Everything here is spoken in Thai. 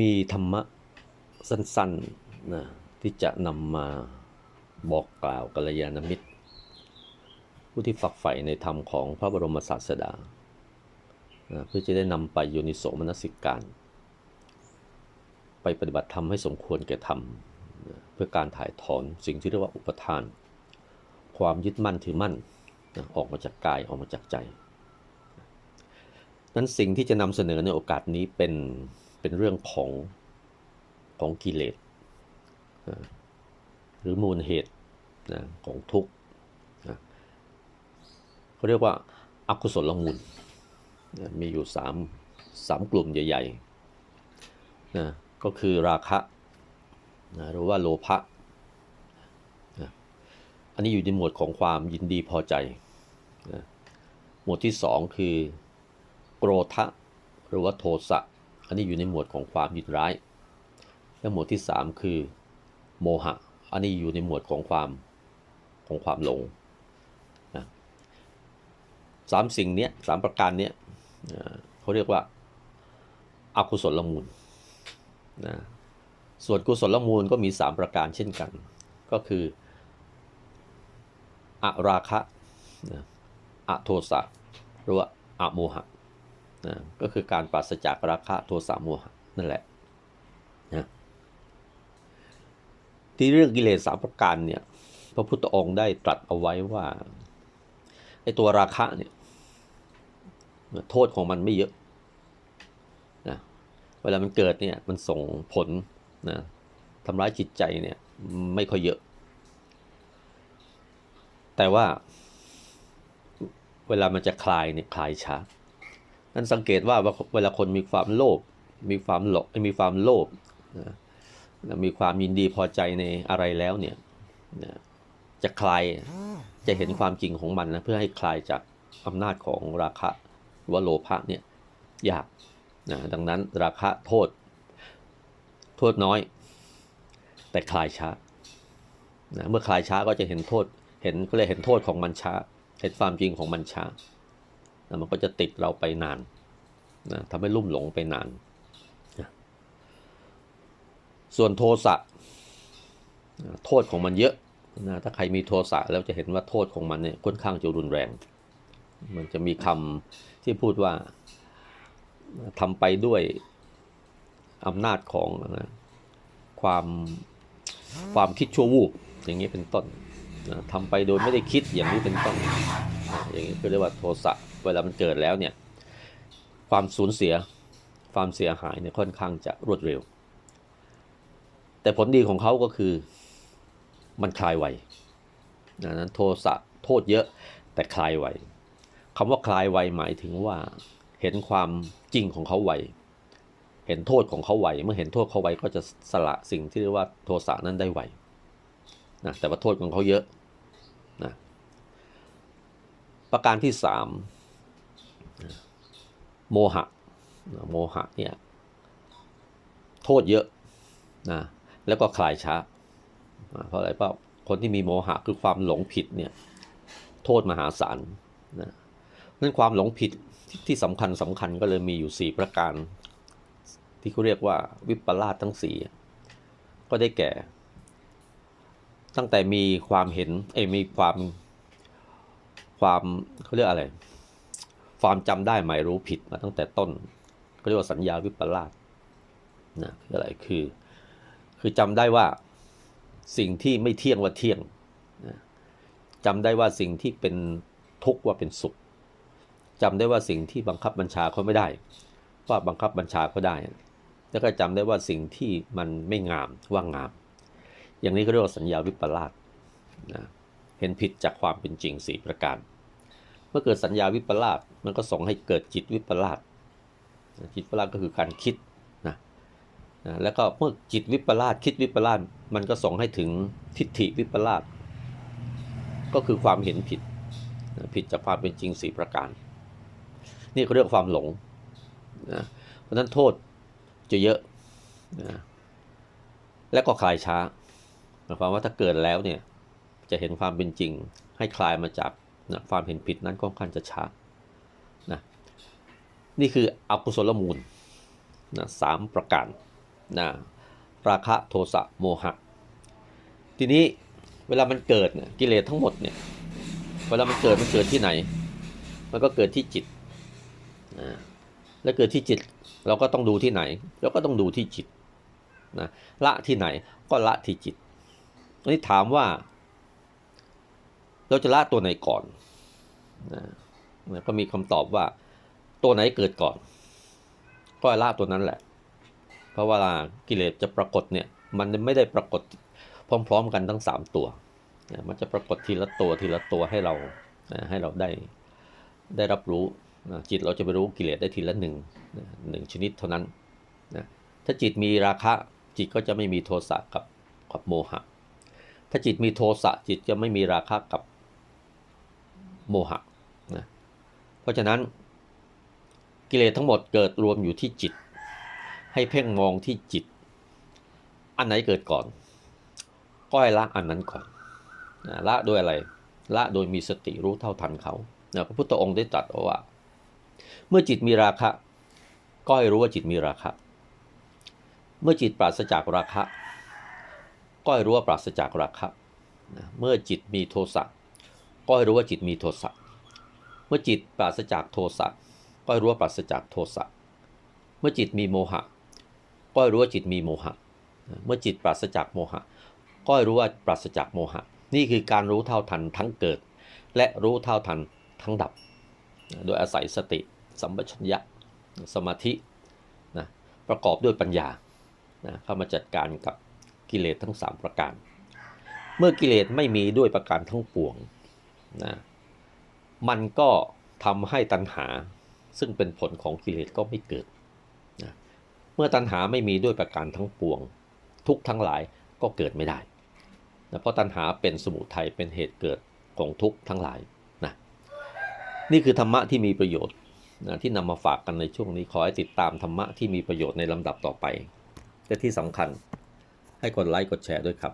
มีธรรมะสั้นๆนะที่จะนำมาบอกกล่าวกัลยาณมิตร ผู้ที่ฝักใฝ่ในธรรมของพระบรมศาสดานะเพื่อจะได้นำไปโยนิโสมนสิการ ไปปฏิบัติธรรมให้สมควรแก่ธรรมนะเพื่อการถ่ายถอนสิ่งที่เรียกว่าอุปทาน ความยึดมั่นถือมั่นนะออกมาจากกายออกมาจากใจนั้นสิ่งที่จะนำเสนอในโอกาสนี้เป็น เป็นเรื่องของของกิเลสหรือมูลเหตุนะของทุกข์นะเขาเรียกว่าอากุศลมูลนะมีอยู่สามสามกลุ่มใหญ่ๆนะก็คือราคะนะหรือว่าโลภะนะอันนี้อยู่ในหมวดของความยินดีพอใจนะหมวดที่สองคือโกรธะหรือว่าโทสะ อันนี้อยู่ในหมวดของความยินร้าย และหมวดที่ 3 คือ โมหะ อันนี้อยู่ในหมวดของความของความหลงนะสามสิ่งนี้สามประการนี้เอ่อเขาเรียกว่าอากุศลมูลนะส่วนกุศลมูลก็มี 3 ประการเช่นกัน ก็คืออราคะนะอโทสะหรือว่าอโมหะ นะก็คือการปราศจากราคะโทสะโมหะนั่นแหละนะที่เรื่องกิเลสสามประการเนี่ยพระพุทธองค์ได้ตรัสเอาไว้ว่าไอ้ตัวราคะเนี่ยโทษของมันไม่เยอะนะเวลามันเกิดเนี่ยมันส่งผลนะทำร้ายจิตใจเนี่ยไม่ค่อยเยอะ แต่ว่าเวลามันจะคลายเนี่ยคลายช้า นั้นสังเกตว่าเวลาคนมีความโลภมีความหลงมีความโลภนะมีความยินดีพอใจในอะไรแล้วเนี่ยนะจะคลายจะเห็นความจริงของมันนะเพื่อให้คลายจากอำนาจของราคะหรือว่าโลภะเนี่ยยากนะดังนั้นราคะโทษ โทษน้อย แต่คลายช้านะเมื่อคลายช้าก็จะเห็นโทษเห็นก็เลยเห็นโทษของมันช้า เห็นความจริงของมันช้านะมันก็จะติดเราไปนาน นะทำให้ลุ่มหลงไปนานนะส่วนโทสะนะโทษของมันเยอะนะถ้าใครมีโทสะแล้วจะเห็นว่าโทษของมันเนี่ยค่อนข้างจะรุนแรง มันจะมีคำที่พูดว่าทำไปด้วยอำนาจของนะความความคิดชั่ววูบอย่างนี้เป็นต้นนะทำไปโดยไม่ได้คิดอย่างนี้เป็นต้น อย่างนี้ก็เรียกว่าโทสะเวลามันเกิดแล้วเนี่ย ความสูญเสีย ความเสียหายเนี่ยค่อนข้างจะรวดเร็ว แต่ผลดีของเขาก็คือมันคลายไวนะนั้นโทสะโทษเยอะแต่คลายไวคำว่าคลายไวหมายถึงว่าเห็นความจริงของเขาไวเห็นโทษของเขาไวเมื่อเห็นโทษเขาไวก็จะสละสิ่งที่เรียกว่าโทสะนั้นได้ไวนะแต่ว่าโทษของเขาเยอะนะประการที่สาม โมหะโมหะเนี่ยโทษเยอะนะแล้วก็คลายช้า เพราะอะไรเพราะคนที่มีโมหะคือความหลงผิดเนี่ยโทษมหาศาลนะนั้นความหลงผิดที่ที่สำคัญสำคัญก็เลยมีอยู่ 4 ประการ ที่เขาเรียกว่าวิปลาสทั้ง 4 ก็ได้แก่ ตั้งแต่มีความเห็นเอยมีความความเขาเรียกอะไร ความจำได้หมายรู้ผิดมาตั้งแต่ต้นเขาเรียกว่าสัญญาวิปลาสนะคืออะไรคือ คือจำได้ว่าสิ่งที่ไม่เที่ยงว่าเที่ยงนะจำได้ว่าสิ่งที่เป็นทุกข์ว่าเป็นสุขจำได้ว่าสิ่งที่บังคับบัญชาเขาไม่ได้ ว่าบังคับบัญชาเขาได้ แล้วก็จำได้ว่าสิ่งที่มันไม่งามว่างาม อย่างนี้ก็เรียกว่าสัญญาวิปลาสนะเห็นผิดจากความเป็นจริงสี่ประการ มื่อเกิดสัญญาวิปลาสมันก็ส่งให้เกิดจิตวิปลาสจิตวิปลาสก็คือการคิดนะนะแล้วก็เมื่อจิตวิปลาสคิดวิปลาสมันก็ส่งให้ถึงทิฏฐิวิปลาสก็คือความเห็นผิดนะผิดจากความเป็นจริงสี่ประการ นี่เขาเรียกความหลงนะเพราะฉะนั้นโทษจะเยอะนะและก็คลายช้าหมายความว่าถ้าเกิดแล้วเนี่ยจะเห็นความเป็นจริงให้คลายมาจาก นะความเห็นผิดนั้นก็ค่อนข้างจะช้านะนี่คืออกุศลมูลนะสามประการนะราคะโทสะโมหะ ทีนี้เวลามันเกิดเนี่ยกิเลสทั้งหมดเนี่ยเวลามันเกิดมันเกิดที่ไหน มันก็เกิดที่จิตนะแล้วเกิดที่จิตเราก็ต้องดูที่ไหน เราก็ต้องดูที่จิตนะละที่ไหนก็ละที่จิตนนี้ถามว่า เราจะละตัวไหนก่อนนะก็มีคำตอบว่าตัวไหนเกิดก่อน ก็ละตัวนั้นแหละ เพราะเวลากิเลสจะปรากฏเนี่ยมันไม่ได้ปรากฏพร้อม ๆ กันทั้ง 3 ตัวนะมันจะปรากฏทีละตัวทีละตัวให้เราให้เราได้ได้รับรู้นะจิตเราจะไปรู้กิเลสได้ทีละหนึ่งหนึ่งชนิดเท่านั้นนะถ้าจิตมีราคะจิตก็จะไม่มีโทสะกับกับโมหะ ถ้าจิตมีโทสะจิตจะไม่มีราคะกับ โมหะนะเพราะฉะนั้นกิเลสทั้งหมดเกิดรวมอยู่ที่จิต ให้เพ่งมองที่จิต อันไหนเกิดก่อนก็ให้ละอันนั้นก่อนนะละโดยอะไร ละโดยมีสติรู้เท่าทันเขานะพระพุทธองค์ได้ตรัสเอาว่า เมื่อจิตมีราคะ ก็ให้รู้ว่าจิตมีราคะ เมื่อจิตปราศจากราคะ ก็ให้รู้ว่าปราศจากราคะนะเมื่อจิตมีโทสะ ก็ให้รู้ว่าจิตมีโทสะ เมื่อจิตปราศจากโทสะ ก็ให้รู้ว่าปราศจากโทสะ เมื่อจิตมีโมหะ ก็ให้รู้ว่าจิตมีโมหะ เมื่อจิตปราศจากโมหะ ก็ให้รู้ว่าปราศจากโมหะ นี่คือการรู้เท่าทันทั้งเกิด และรู้เท่าทันทั้งดับ โดยอาศัยสติ สัมปชัญญะ สมาธินะประกอบด้วยปัญญานะเข้ามาจัดการกับกิเลสทั้ง 3 ประการ เมื่อกิเลสไม่มีด้วยประการทั้งปวง นะมันก็ทำให้ตัณหาซึ่งเป็นผลของกิเลสก็ไม่เกิดนะเมื่อตัณหาไม่มีด้วยประการทั้งปวง ทุกทั้งหลายก็เกิดไม่ได้นะเพราะตัณหาเป็นสมุทัยเป็นเหตุเกิดของทุกทั้งหลายนะนี่คือธรรมะที่มีประโยชน์นะที่นำมาฝากกันในช่วงนี้ขอให้ติดตามธรรมะที่มีประโยชน์ในลำดับต่อไปและที่สำคัญให้กดไลค์กดแชร์ด้วยครับ